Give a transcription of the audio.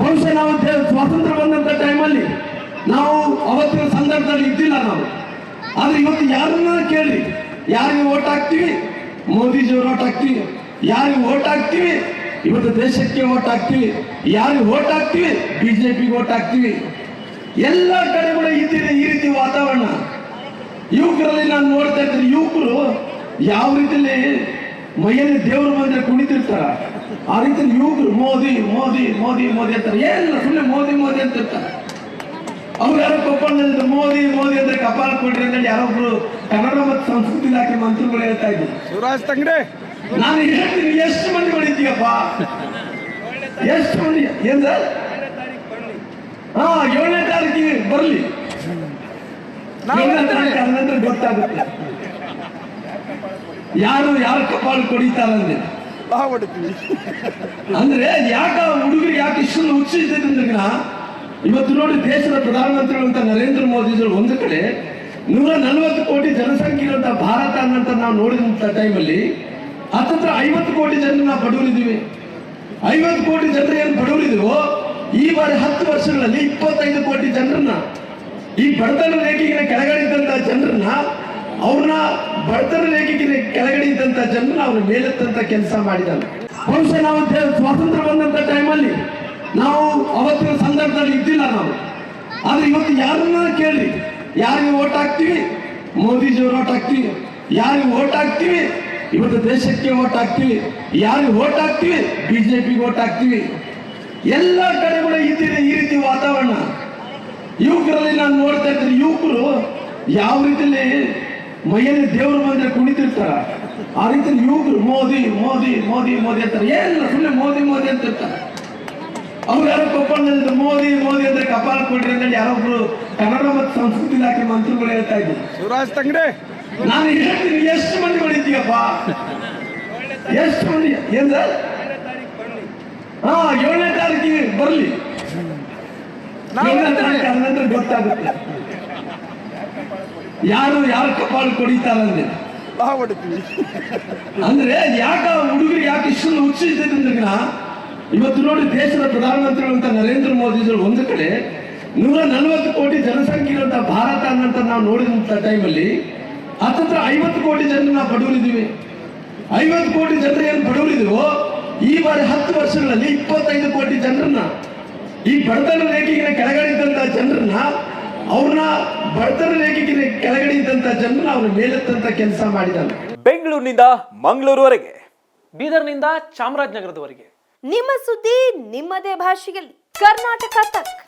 ಬಹುಶಃ ನಾವು ಸ್ವಾತಂತ್ರ್ಯ ಬಂದಂತ ಟೈಮಲ್ಲಿ ನಾವು ಅವತ್ತಿನ ಸಂದರ್ಭದಲ್ಲಿ ಇದ್ದಿಲ್ಲ ನಾವು. ಆದ್ರೆ ಇವತ್ತು ಯಾರನ್ನ ಕೇಳಿ, ಯಾರಿಗೆ ಓಟ್ ಹಾಕ್ತೀವಿ? ಮೋದಿಜಿಯವ್ರು ಓಟ್ ಹಾಕ್ತೀವಿ. ಯಾರಿಗೆ ಓಟ್ ಹಾಕ್ತೀವಿ? ಇವತ್ತು ದೇಶಕ್ಕೆ ಓಟ್ ಹಾಕ್ತೀವಿ. ಯಾರಿಗೆ ಓಟ್ ಹಾಕ್ತೀವಿ? ಬಿಜೆಪಿಗೆ ಓಟ್ ಹಾಕ್ತೀವಿ. ಎಲ್ಲ ಕಡೆಗಳು ಇದ್ದಿದೆ ಈ ರೀತಿ ವಾತಾವರಣ. ಯುವಕರಲ್ಲಿ ನಾನು ನೋಡ್ತಾ ಇದ್ದೀನಿ, ಯುವಕರು ಯಾವ ರೀತಿಯಲ್ಲಿ ಮೈಯಲ್ಲಿ ದೇವರು ಬಂದ್ರೆ ಕುಣಿತಿರ್ತಾರ. ಆ ರೀತಿ ಯುವಕರು ಮೋದಿ ಮೋದಿ ಮೋದಿ ಮೋದಿ ಅಂತಾರೆ. ಏನಿಲ್ಲ ಸುಮ್ಮನೆ ಮೋದಿ ಮೋದಿ ಅಂತ ಇರ್ತಾರೆ. ಅವ್ರು ಯಾರೋ ಕೊಪ್ಪಳದಲ್ಲಿ ಮೋದಿ ಮೋದಿ ಅಂದ್ರೆ ಕಪಾಲ ಕೊಡ್ರಿ ಅಂತ ಹೇಳಿ ಯಾರೊಬ್ರು ಕನ್ನಡ ಮತ್ತು ಸಂಸ್ಕೃತಿ ಇಲಾಖೆ ಮಂತ್ರಿಗಳು ಹೇಳ್ತಾ ಇದ್ರು. ಶಿವರಾಜ್ ತಂಗಡೆ ನಾನು ಹೇಳ್ತೀನಿ ಎಷ್ಟು ಮಂದಿ ಹೊಡಿತೀಯಪ್ಪ? ಎಷ್ಟು ಮಂದಿ? ಏನ್ ಸರ್? ಹಾ ಏಳನೇ ತಾರೀಕಿಗೆ ಬರ್ಲಿ. ಗೊತ್ತಾಗುತ್ತೆ. ಯಾರು ಯಾರು ಕಪಾಳು ಕೊಡಿತಾರಂದ್ರೆ ಅಂದ್ರೆ ಯಾಕ ಹುಡುಗರು ಯಾಕೆ ಇಷ್ಟು ಹುಚ್ಚಿದೆ ಅಂದ್ರೆ ಇವತ್ತು ನೋಡಿ ದೇಶದ ಪ್ರಧಾನಮಂತ್ರಿಗಳು ಅಂತ ನರೇಂದ್ರ ಮೋದಿಜರು ಒಂದು ಕಡೆ ನೂರ ನಲ್ವತ್ತು ಕೋಟಿ ಜನಸಂಖ್ಯೆ ಇರುವಂತಹ ಭಾರತ ಅನ್ನಂತ ನಾವು ನೋಡಿದಂತ ಟೈಮಲ್ಲಿ ಹತ್ತತ್ರ ಐವತ್ತು ಕೋಟಿ ಜನರು ನಾವು ಬಡವರಿದ್ದೀವಿ. ಐವತ್ತು ಕೋಟಿ ಜನರು ಏನು ಬಡವರಿದೀವೋ ಈ ಬಾರಿ ಹತ್ತು ವರ್ಷಗಳಲ್ಲಿ ಇಪ್ಪತ್ತೈದು ಕೋಟಿ ಜನರನ್ನ ಈ ಬಡತನ ರೇಖೆಗಿನ ಕೆಳಗಡೆ ಇದ್ದಂತ ಜನರನ್ನ ಅವ್ರನ್ನ ಬಡತನ ರೇಖೆಗಿನ ಕೆಳಗಡೆ ಇದ್ದಂತ ಜನರನ್ನ ಅವ್ರ ಮೇಲೆತ್ತಂತ ಕೆಲಸ ಮಾಡಿದಾನೆ ಬಹುಶಃ ನಾವು ಸ್ವಾತಂತ್ರ್ಯ ಬಂದಂತ ಟೈಮಲ್ಲಿ ನಾವು ಅವತ್ತಿನ ಸಂದರ್ಭದಲ್ಲಿ ಇದ್ದಿಲ್ಲ ನಾವು. ಆದ್ರೆ ಇವತ್ತು ಯಾರನ್ನ ಕೇಳಿ ಯಾರಿಗೆ ಓಟ್ ಹಾಕ್ತೀವಿ? ಮೋದಿಜಿಯವ್ರು ಓಟ್ ಹಾಕ್ತೀವಿ. ಯಾರಿಗೆ ಓಟ್ ಹಾಕ್ತೀವಿ? ಇವತ್ತು ದೇಶಕ್ಕೆ ಓಟ್ ಹಾಕ್ತೀವಿ. ಯಾರಿಗೆ ಓಟ್ ಹಾಕ್ತೀವಿ? ಬಿಜೆಪಿಗೆ ಓಟ್ ಹಾಕ್ತೀವಿ. ಎಲ್ಲ ಕಡೆಗಳು ಇದ್ದಿದೆ ಈ ರೀತಿ ವಾತಾವರಣ. ಯುವಕರಲ್ಲಿ ನಾನು ನೋಡ್ತಾ ಇದ್ದೀನಿ, ಯುವಕರು ಯಾವ ರೀತಿಯಲ್ಲಿ ಮೈಯಲ್ಲಿ ದೇವರು ಬಂದ್ರೆ ಕುಣಿತಿರ್ತಾರ. ಆ ರೀತಿ ಯುವಕರು ಮೋದಿ ಮೋದಿ ಮೋದಿ ಮೋದಿ ಅಂತಾರೆ. ಏನಿಲ್ಲ ಸುಮ್ಮನೆ ಮೋದಿ ಮೋದಿ ಅಂತ ಇರ್ತಾರೆ. ಅವ್ರು ಯಾರೋ ಕೊಪ್ಪಳದಲ್ಲಿ ಮೋದಿ ಮೋದಿ ಅಂದ್ರೆ ಕಪಾಲ ಕೊಡ್ರಿ ಅಂತ ಯಾರೊಬ್ರು ಕನ್ನಡ ಮತ್ತು ಸಂಸ್ಕೃತಿ ಇಲಾಖೆ ಮಂತ್ರಿಗಳು ಹೇಳ್ತಾ ಇದ್ರು. ಶಿವರಾಜ್ ತಂಗಡೆ ನಾನು ಹೇಳ್ತೀನಿ ಎಷ್ಟು ಮಂದಿ ಹೊಡಿತೀಯಪ್ಪ? ಎಷ್ಟು ಮಂದಿ? ಏನ್ ಸರ್ ಹಾ ಏಳನೇ ತಾರೀಕಿಗೆ ಬರ್ಲಿ. ಗೊತ್ತಾಗುತ್ತೆ. ಯಾರು ಯಾರು ಕಪಾಳು ಕೊಡಿತಾರಂದ್ರೆ? ಅಂದ್ರೆ ಯಾಕ ಹುಡುಗರು ಯಾಕೆ ಇಷ್ಟೊಂದು ಅಂದ್ರೆ ಇವತ್ತು ನೋಡಿ ದೇಶದ ಪ್ರಧಾನಮಂತ್ರಿಗಳು ಅಂತ ನರೇಂದ್ರ ಮೋದಿ ಒಂದು ಕಡೆ ನೂರ ನಲವತ್ತು ಕೋಟಿ ಜನಸಂಖ್ಯೆ ಇರುವಂತಹ ಭಾರತ ಅನ್ನಂತ ನಾವು ನೋಡಿದಂತ ಟೈಮಲ್ಲಿ ಹತ್ತತ್ರ ಐವತ್ತು ಕೋಟಿ ಜನರು ನಾವು ಬಡವರಿದ್ದೀವಿ. ಐವತ್ತು ಕೋಟಿ ಜನರು ಏನು ಬಡವರಿದೀವೋ ಈ ಬಾರಿ ಹತ್ತು ವರ್ಷಗಳಲ್ಲಿ ಇಪ್ಪತ್ತೈದು ಕೋಟಿ ಜನರನ್ನ ಈ ಬಡತನ ರೇಖೆಗಿನ ಕೆಳಗಡೆ ಇದ್ದಂತ ಜನರನ್ನ ಅವ್ರನ್ನ ಬಡತನ ರೇಖೆಗೆ ಕೆಳಗಡೆ ಇದ್ದಂತ ಜನರನ್ನ ಅವ್ರ ಮೇಲೆತ್ತಂತ ಕೆಲಸ ಮಾಡಿದಾನೆ ಬೆಂಗಳೂರಿನಿಂದ ಮಂಗಳೂರುವರೆಗೆ. ಬೀದರ್ನಿಂದ ಚಾಮರಾಜನಗರದವರೆಗೆ. ನಿಮ್ಮ ಸುದ್ದಿ ನಿಮ್ಮದೇ ಭಾಷೆಯಲ್ಲಿ. ಕರ್ನಾಟಕ ತಕ್.